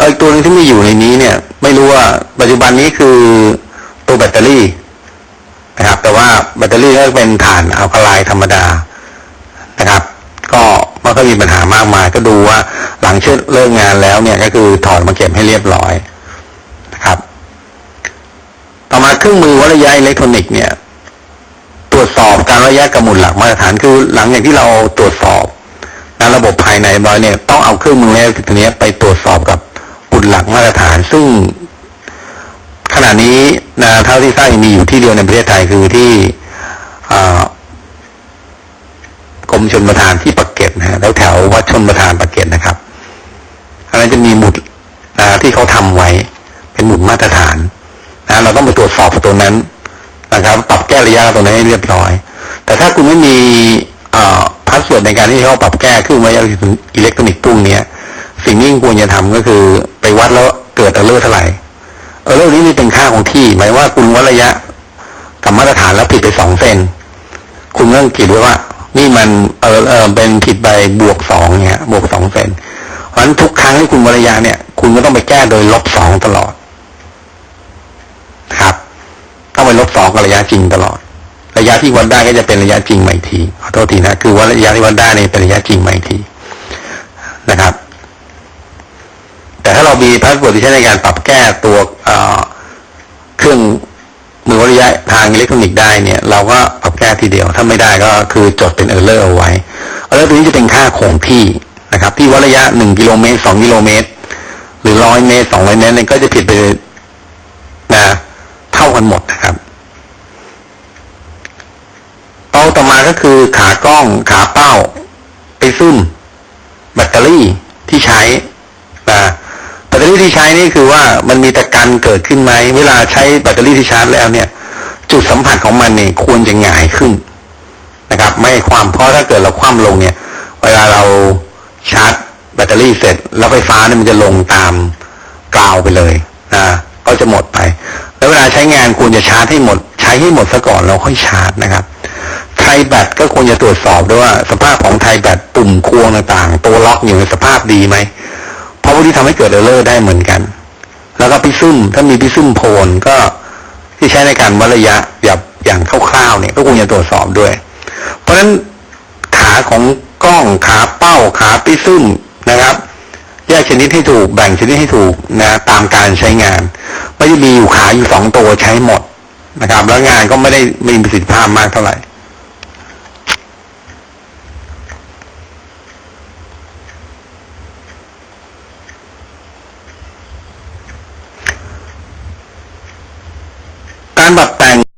เอออีกตัวนึงที่มีอยู่ในนี้เนี่ย ไม่รู้ว่าปัจจุบันนี้คือตัวแบตเตอรี่นะครับ แต่ว่าแบตเตอรี่ก็เป็นถ่านอัลคาไลธรรมดานะครับ ก็มันก็มีปัญหามากมาย ก็ดูว่าหลังเชื่อเลิกงานแล้วเนี่ยก็คือถอดมาเก็บให้เรียบร้อยนะครับ ต่อมาเครื่องมือวัดระยะอิเล็กทรอนิกส์เนี่ย ตรวจสอบการระยะกำหนดหลักมาตรฐานคือหลังจากที่เราตรวจสอบนะระบบภายในเรียบร้อยเนี่ยต้องเอาเครื่องมือแรกตัวเนี้ยไปตรวจสอบกับ ตรหลักมาตรฐาน ซึ่งขณะนี้นะเท่าที่ทราบมีอยู่ที่เดียวในประเทศไทยคือที่กรมชนประทานที่ปากเกร็ดนะฮะแล้วแถววัดชนประทานปากเกร็ดนะครับอันนั้นจะมีหมุดนะที่เขาทำไว้ เป็นหมุดมาตรฐานนะเราต้องไปตรวจสอบตัวนั้นนะครับ ปรับแก้ระยะตรงนี้นให้เรียบร้อย แต่ถ้าคุณไม่มีพาสเวิร์ดในการที่เขาปรับแก้เครื่องไว้อิเล็กทรอนิกส์พวกเนี้สิ่งที่ควรจะทำก็คือ วัดแล้วเกิดเออร์เลอร์เท่าไหร่เออร์เลอร์นี้นี่เป็นค่าของที่ หมายว่าคุณวัดระยะกับมาตรฐานแล้วผิดไปสองเซนคุณต้องคิดไว้ว่า นี่มันเออเออเป็นผิดไปบวกสองเนี่ยบวกสองเซนเพราะฉะนั้นทุกครั้งที่คุณวัดระยะเนี่ย คุณก็ต้องไปแก้โดยลบสองตลอด ครับ ต้องไปลบสองกับระยะจริงตลอด ระยะที่วัดได้ก็จะเป็นระยะจริงใหม่ทีขอโทษทีนะคือว่าระยะที่วัดได้นี่เป็นระยะจริงใหม่ทีนะครับ แต่ถ้าเรา มีพาสเวิร์ดที่ใช้ในการปรับแก้ตัวเเครื่องมือวัดระยะทางอิเล็กทรอนิกส์ได้เนี่ย เราก็ปรับแก้ทีเดียว ถ้าไม่ได้ก็คือจดเป็นเออร์เลอร์เอาไว้เออร์เลอร์ตัวนี้จะเป็นค่าคงที่นะครับ ที่วัดระยะหนึ่งกิโลเมตรสองกิโลเมตร หรือร้อยเมตรสองร้อยเมตรเนี่ยก็จะผิดไปนะเท่ากันหมดนะครับเป้าต่อมาก็คือขากล้องขาเป้า ไปซึมแบตเตอรี่ที่ใช้นะแบตเตอรี่ที่ใช้นี่คือว่ามันมีตะกันเกิดขึ้นไหมเวลาใช้แบตเตอรี่ที่ชาร์จแล้วเนี่ย จุดสัมผัสของมันเนี่ยควรจะหงายขึ้นนะครับ ไม่ความเพราะถ้าเกิดเราคว่ำลงเนี่ย เวลาเราชาร์จแบตเตอรี่เสร็จ แล้วไฟฟ้าเนี่ยมันจะลงตามกราวไปเลยนะก็จะหมดไป แล้วเวลาใช้งานควรจะชาร์จให้หมด ใช้ให้หมดซะก่อนแล้วค่อยชาร์จนะครับไทยแบตก็ควรจะตรวจสอบด้วยว่าสภาพของไทยแบตปุ่มควงต่างๆ ตัวล็อกอยู่ในสภาพดีไหม ราะพวกที่ทำให้เกิดเออร์เลอร์ได้เหมือนกัน แล้วก็พิซึมถ้ามีพิซึมโพลก็ที่ใช้ในการวัดระยะอย่างอย่างคร่าวๆเนี่ยก็ควรจะตรวจสอบด้วย เพราะฉะนั้นขาของกล้องขาเป้าขาพิซึมนะครับ แยกชนิดให้ถูกแบ่งชนิดให้ถูกนะตามการใช้งานไม่ได้มีอยู่ขาอยู่สองตัวใช้หมดนะครับ แล้วงานก็ไม่ได้มีประสิทธิภาพมากเท่าไหร่ การปรับแต่ง